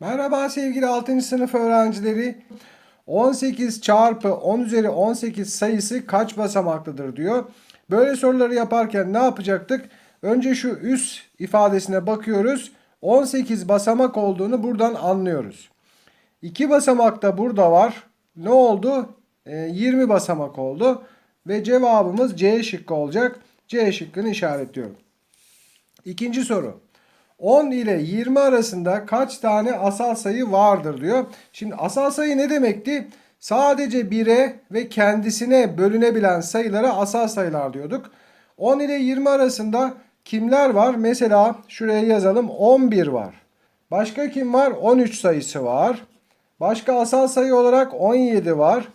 Merhaba sevgili 6. sınıf öğrencileri. 18 çarpı 10 üzeri 18 sayısı kaç basamaklıdır diyor. Böyle soruları yaparken ne yapacaktık? Önce şu üst ifadesine bakıyoruz. 18 basamak olduğunu buradan anlıyoruz. 2 basamak da burada var. Ne oldu? Ee, 20 basamak oldu. Ve cevabımız C şıkkı olacak. C şıkkını işaretliyorum. İkinci soru. 10 ile 20 arasında kaç tane asal sayı vardır diyor. Şimdi asal sayı ne demekti? Sadece 1'e ve kendisine bölünebilen sayılara asal sayılar diyorduk. 10 ile 20 arasında kimler var? Mesela şuraya yazalım 11 var. Başka kim var? 13 sayısı var. Başka asal sayı olarak 17 var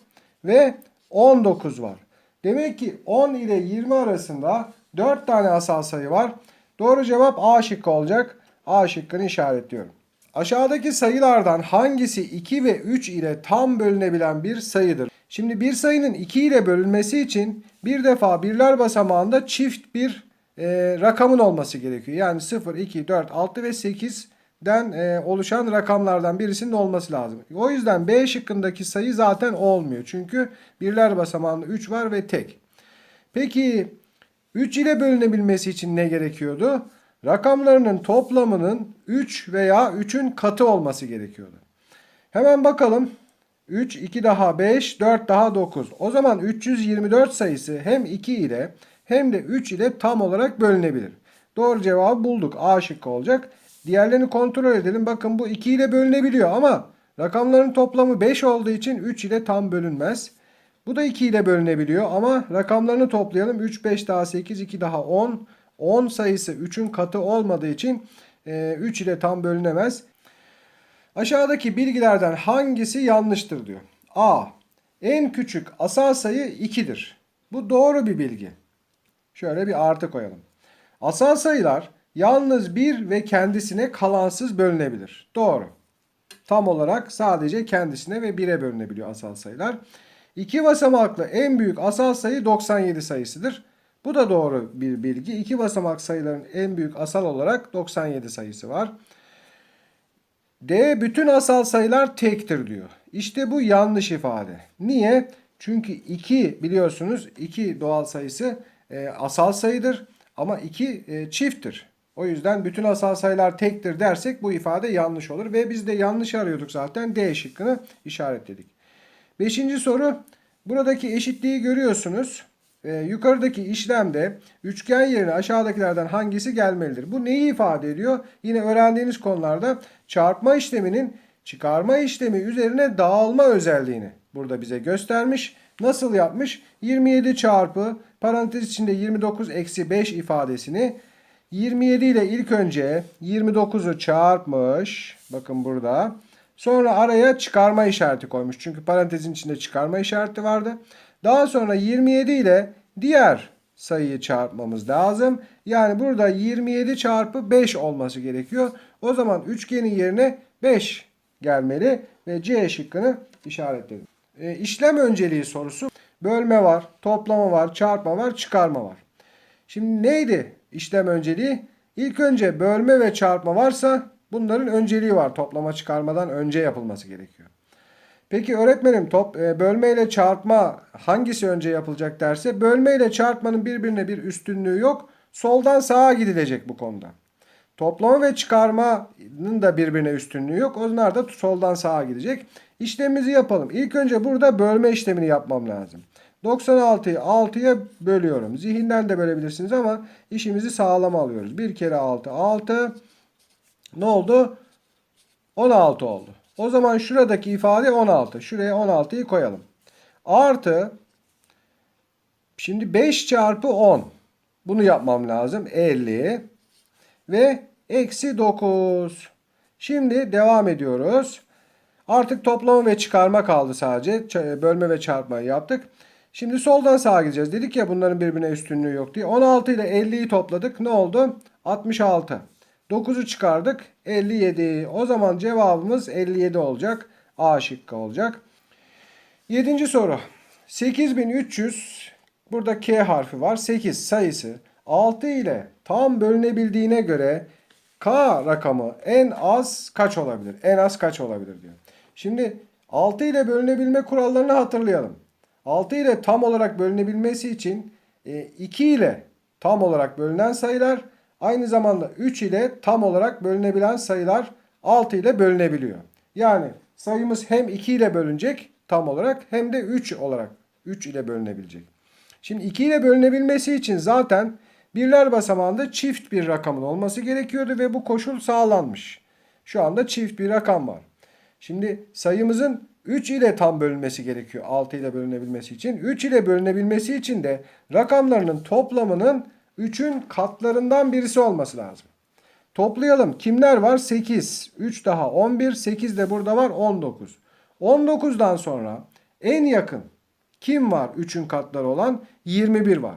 ve 19 var. Demek ki 10 ile 20 arasında 4 tane asal sayı var. Doğru cevap A şıkkı olacak. A şıkkını işaretliyorum. Aşağıdaki sayılardan hangisi 2 ve 3 ile tam bölünebilen bir sayıdır? Şimdi bir sayının 2 ile bölünmesi için bir defa birler basamağında çift bir e, rakamın olması gerekiyor. Yani 0, 2, 4, 6 ve 8'den e, oluşan rakamlardan birisinin olması lazım. O yüzden B şıkkındaki sayı zaten olmuyor. Çünkü birler basamağında 3 var ve tek. Peki 3 ile bölünebilmesi için ne gerekiyordu? Rakamlarının toplamının 3 veya 3'ün katı olması gerekiyordu. Hemen bakalım. 3, 2 daha 5, 4 daha 9. O zaman 324 sayısı hem 2 ile hem de 3 ile tam olarak bölünebilir. Doğru cevabı bulduk. A şıkkı olacak. Diğerlerini kontrol edelim. Bakın bu 2 ile bölünebiliyor ama rakamların toplamı 5 olduğu için 3 ile tam bölünmez. Bu da 2 ile bölünebiliyor ama rakamlarını toplayalım. 3, 5 daha 8, 2 daha 10. 10 sayısı 3'ün katı olmadığı için e, 3 ile tam bölünemez. Aşağıdaki bilgilerden hangisi yanlıştır diyor. A. En küçük asal sayı 2'dir. Bu doğru bir bilgi. Şöyle bir artı koyalım. Asal sayılar yalnız bir ve kendisine kalansız bölünebilir. Doğru. Tam olarak sadece kendisine ve 1'e bölünebiliyor asal sayılar. İki basamaklı en büyük asal sayı 97 sayısıdır. Bu da doğru bir bilgi. İki basamak sayıların en büyük asal olarak 97 sayısı var. D bütün asal sayılar tektir diyor. İşte bu yanlış ifade. Niye? Çünkü 2 biliyorsunuz 2 doğal sayısı e, asal sayıdır ama 2 e, çifttir. O yüzden bütün asal sayılar tektir dersek bu ifade yanlış olur ve biz de yanlış arıyorduk zaten D şıkkını işaretledik. Beşinci soru. Buradaki eşitliği görüyorsunuz. Ee, yukarıdaki işlemde üçgen yerine aşağıdakilerden hangisi gelmelidir? Bu neyi ifade ediyor? Yine öğrendiğiniz konularda çarpma işleminin çıkarma işlemi üzerine dağılma özelliğini burada bize göstermiş. Nasıl yapmış? 27 çarpı parantez içinde 29 eksi 5 ifadesini 27 ile ilk önce 29'u çarpmış. Bakın burada. Sonra araya çıkarma işareti koymuş. Çünkü parantezin içinde çıkarma işareti vardı. Daha sonra 27 ile diğer sayıyı çarpmamız lazım. Yani burada 27 çarpı 5 olması gerekiyor. O zaman üçgenin yerine 5 gelmeli ve C şıkkını işaretledim. E, işlem önceliği sorusu. Bölme var, toplama var, çarpma var, çıkarma var. Şimdi neydi işlem önceliği? İlk önce bölme ve çarpma varsa bunların önceliği var. Toplama çıkarmadan önce yapılması gerekiyor. Peki öğretmenim top e, bölme ile çarpma hangisi önce yapılacak derse bölme ile çarpmanın birbirine bir üstünlüğü yok. Soldan sağa gidilecek bu konuda. Toplama ve çıkarmanın da birbirine üstünlüğü yok. Onlar da soldan sağa gidecek. İşlemimizi yapalım. İlk önce burada bölme işlemini yapmam lazım. 96'yı 6'ya bölüyorum. Zihinden de bölebilirsiniz ama işimizi sağlam alıyoruz. 1 kere 6 6. Ne oldu? 16 oldu. O zaman şuradaki ifade 16. Şuraya 16'yı koyalım. Artı şimdi 5 çarpı 10. Bunu yapmam lazım. 50 ve eksi 9. Şimdi devam ediyoruz. Artık toplama ve çıkarma kaldı sadece. Bölme ve çarpmayı yaptık. Şimdi soldan sağa gideceğiz. Dedik ya bunların birbirine üstünlüğü yok diye. 16 ile 50'yi topladık. Ne oldu? 66. 9'u çıkardık. 57. O zaman cevabımız 57 olacak. A şıkkı olacak. 7. soru. 8300 burada K harfi var. 8 sayısı 6 ile tam bölünebildiğine göre K rakamı en az kaç olabilir? En az kaç olabilir diyor. Şimdi 6 ile bölünebilme kurallarını hatırlayalım. 6 ile tam olarak bölünebilmesi için e, 2 ile tam olarak bölünen sayılar aynı zamanda 3 ile tam olarak bölünebilen sayılar 6 ile bölünebiliyor. Yani sayımız hem 2 ile bölünecek tam olarak hem de 3 olarak 3 ile bölünebilecek. Şimdi 2 ile bölünebilmesi için zaten birler basamağında çift bir rakamın olması gerekiyordu ve bu koşul sağlanmış. Şu anda çift bir rakam var. Şimdi sayımızın 3 ile tam bölünmesi gerekiyor 6 ile bölünebilmesi için. 3 ile bölünebilmesi için de rakamlarının toplamının 3'ün katlarından birisi olması lazım. Toplayalım. Kimler var? 8. 3 daha 11. 8 de burada var 19. 19'dan sonra en yakın kim var 3'ün katları olan? 21 var.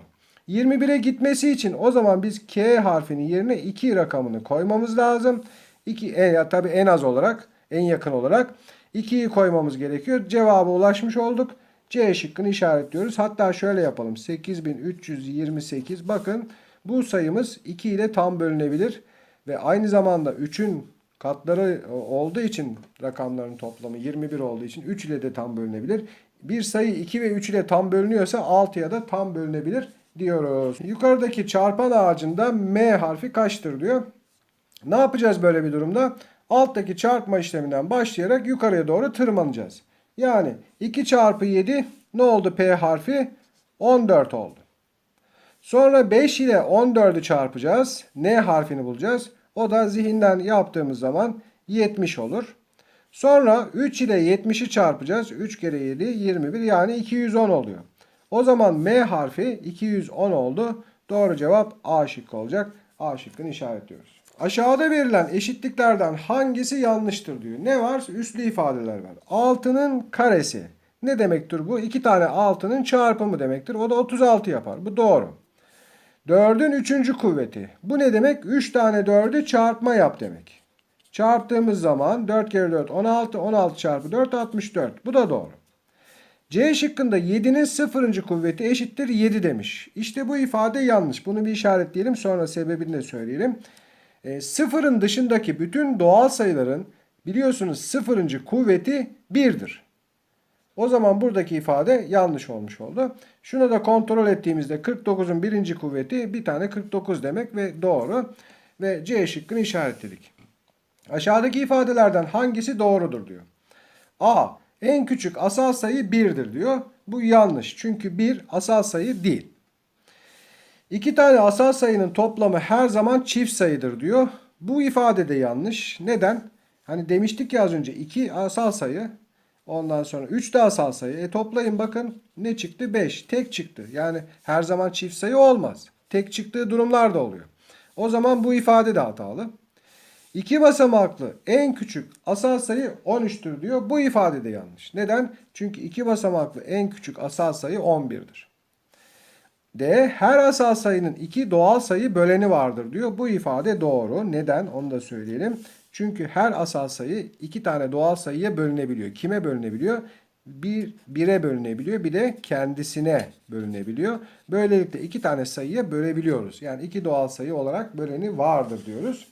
21'e gitmesi için o zaman biz K harfinin yerine 2 rakamını koymamız lazım. 2 e, ya tabii en az olarak, en yakın olarak 2'yi koymamız gerekiyor. Cevaba ulaşmış olduk. C şıkkını işaretliyoruz. Hatta şöyle yapalım. 8328 bakın bu sayımız 2 ile tam bölünebilir ve aynı zamanda 3'ün katları olduğu için rakamların toplamı 21 olduğu için 3 ile de tam bölünebilir. Bir sayı 2 ve 3 ile tam bölünüyorsa 6'ya da tam bölünebilir diyoruz. Yukarıdaki çarpan ağacında M harfi kaçtır diyor. Ne yapacağız böyle bir durumda? Alttaki çarpma işleminden başlayarak yukarıya doğru tırmanacağız. Yani 2 çarpı 7 ne oldu P harfi? 14 oldu. Sonra 5 ile 14'ü çarpacağız. N harfini bulacağız. O da zihinden yaptığımız zaman 70 olur. Sonra 3 ile 70'i çarpacağız. 3 kere 7 21 yani 210 oluyor. O zaman M harfi 210 oldu. Doğru cevap A şıkkı olacak. A şıkkını işaretliyoruz. Aşağıda verilen eşitliklerden hangisi yanlıştır diyor. Ne var? Üslü ifadeler var. 6'nın karesi. Ne demektir bu? 2 tane 6'nın çarpımı demektir. O da 36 yapar. Bu doğru. 4'ün 3. kuvveti. Bu ne demek? 3 tane 4'ü çarpma yap demek. Çarptığımız zaman 4 kere 4 16. 16 çarpı 4 64. Bu da doğru. C şıkkında 7'nin 0. kuvveti eşittir 7 demiş. İşte bu ifade yanlış. Bunu bir işaretleyelim sonra sebebini de söyleyelim. E, sıfırın dışındaki bütün doğal sayıların biliyorsunuz sıfırıncı kuvveti 1'dir. O zaman buradaki ifade yanlış olmuş oldu. Şunu da kontrol ettiğimizde 49'un birinci kuvveti bir tane 49 demek ve doğru. Ve C şıkkını işaretledik. Aşağıdaki ifadelerden hangisi doğrudur diyor. A. En küçük asal sayı 1'dir diyor. Bu yanlış. Çünkü 1 asal sayı değil. İki tane asal sayının toplamı her zaman çift sayıdır diyor. Bu ifade de yanlış. Neden? Hani demiştik ya az önce 2 asal sayı. Ondan sonra 3 de asal sayı. E toplayın bakın ne çıktı? 5. Tek çıktı. Yani her zaman çift sayı olmaz. Tek çıktığı durumlar da oluyor. O zaman bu ifade de hatalı. İki basamaklı en küçük asal sayı 13'tür diyor. Bu ifade de yanlış. Neden? Çünkü iki basamaklı en küçük asal sayı 11'dir. D. Her asal sayının iki doğal sayı böleni vardır diyor. Bu ifade doğru. Neden? Onu da söyleyelim. Çünkü her asal sayı iki tane doğal sayıya bölünebiliyor. Kime bölünebiliyor? Bir, bire bölünebiliyor. Bir de kendisine bölünebiliyor. Böylelikle iki tane sayıya bölebiliyoruz. Yani iki doğal sayı olarak böleni vardır diyoruz.